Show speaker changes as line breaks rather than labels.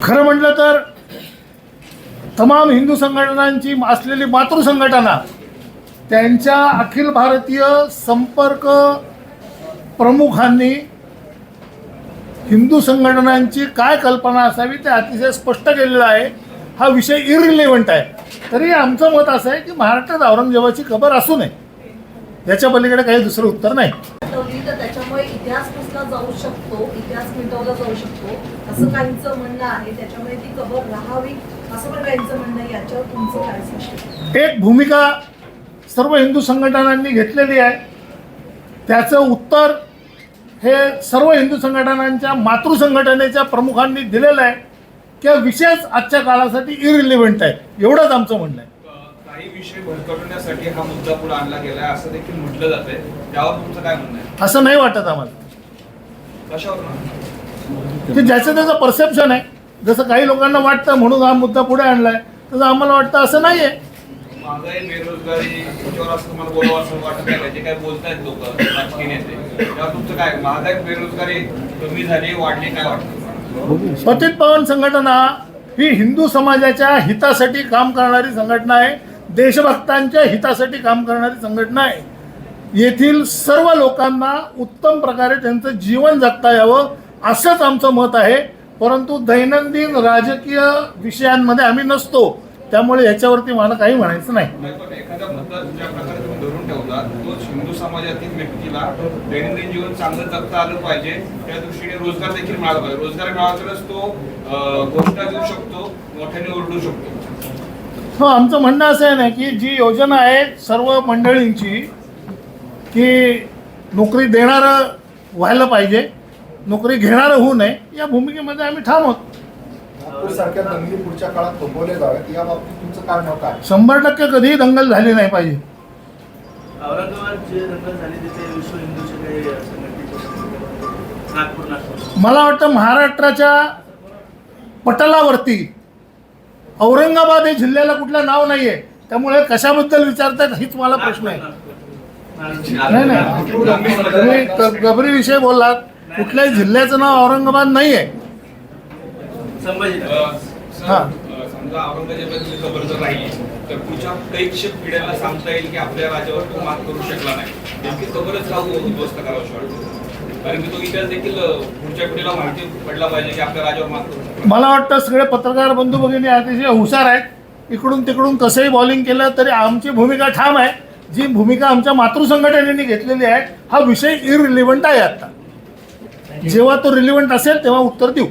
खरं म्हटलं तर तमाम हिंदू संघटनांची असलेली मातृ संघटना त्यांच्या अखिल भारतीय संपर्क प्रमुखांनी हिंदू संघटनांची काय कल्पना असावी ते अतिशय स्पष्ट केलेलं आहे. हा विषय इरिलेव्हंट आहे. तरी आमचं मत असं आहे की महाराष्ट्रात औरंगजेबाची खबर असू नये. याच्या पलीकडे काही दुसरं उत्तर नाही.
मिटवली तर त्याच्यामुळे इतिहास पुसला जाऊ शकतो इतिहास मिटवला जाऊ शकतो असं काहींचं म्हणणं आहे. त्याच्यामुळे ती कबर राहावी असं पण काहींचं म्हणणं आहे. याच्यावर तुमचं काय स्पष्ट आहे?
एक भूमिका सर्व हिंदू संघटनांनी घेतलेली आहे. त्याचं उत्तर हे सर्व हिंदू संघटनांच्या मातृ संघटनेच्या प्रमुखांनी दिलेलं आहे. की हा विषयच आजच्या काळासाठी इरिलिव्हंट आहे. एवढंच आमचं म्हणणं आहे.
काही विषय भरकटवण्यासाठी हा मुद्दा पुढे आणला गेलाय असं देखील म्हटलं त्यावर तुमचं काय म्हणणं आहे?
असं नाही वाटत आम्हाला.
कशावर
की ज्याचं त्याचं परसेप्शन आहे. जसं काही लोकांना वाटतं म्हणून हा मुद्दा पुढे आणला आहे तसं आम्हाला वाटतं असं नाही आहे
महागाई बेरोजगारी याच्यावर असं तुम्हाला बोलावं असं वाटत नाही का? जे काय बोलतायत लोक राजकीय नेते. त्यावर तुमचं काय? महागाई बेरोजगारी कमी झाली वाढली काय वाटतं
पतित पावन संघटना ही हिंदू समाजाच्या हितासाठी काम करणारी संघटना आहे. देशभक्तांच्या हितासाठी काम करणारी संघटना आहे. येथील सर्व लोकांना उत्तम प्रकारे त्यांचं जीवन जगता यावं असंच आमचं मत आहे. परंतु दैनंदिन राजकीय विषयांमध्ये आम्ही नसतो. त्यामुळे याच्यावरती मला काही म्हणायचं नाही.
दैनंदिन जीवन चांगलं जगता आलं पाहिजे. त्या दृष्टीने रोजगार देखील मिळाला पाहिजे. रोजगार मिळाला तरच तो अं, घोषणा देऊ शकतो मोठ्याने ओरडू शकतो.
हो आमचं म्हणणं असं आहे ना की जी योजना आहे सर्व मंडळींची की नोकरी देणारं व्हायला पाहिजे नोकरी घेणारं होऊ नये या भूमिकेमध्ये आम्ही ठाम आहोत.
नागपूरसारख्या दंगली पुढच्या काळात थोपवले जाव्यात या बाबतीत तुमचं काय मत आहे?
शंभर टक्के कधीही दंगल झाली नाही पाहिजे.
औरंगाबाद जे दंगल झाली तिथे विश्व हिंदूचे काही संघटनेचे नागपूर नागपूर.
मला वाटतं महाराष्ट्राच्या पटलावरती औरंगाबाद हे जिल्ह्याला कुठलं नाव नाही आहे त्यामुळे कशाबद्दल विचारतात हीच मला प्रश्न आहे. नाही नाही. तुम्ही ग- गबरी विषय बोललात. कुठल्याही जिल्ह्याचं नाव औरंगाबाद नाही आहे हा.
समजा औरंगजेबाची खबर जर राहिली तर पुढच्या कैकशे पिढ्यांना सांगता येईल की आपल्या राजावर तो मात करू शकला नाही. नेमकी खबरच राहू उद्ध्वस्त करावं वाटतं कारण की तो इतिहास देखील पुढच्या पिढीला माहिती पडला पाहिजे की आपल्या राजावर मात करू
मला वाटतं सगळे पत्रकार बंधू भगिनी अतिशय हुशार आहेत. इकडून तिकडून कसंही बॉलिंग केलं तरी आमची भूमिका ठाम आहे. जी भूमिका आमच्या मातृसंघटनेने घेतलेली आहे हा विषय इरिलिव्हंट आहे आता. जेव्हा तो रिलिव्हंट असेल तेव्हा उत्तर देऊ.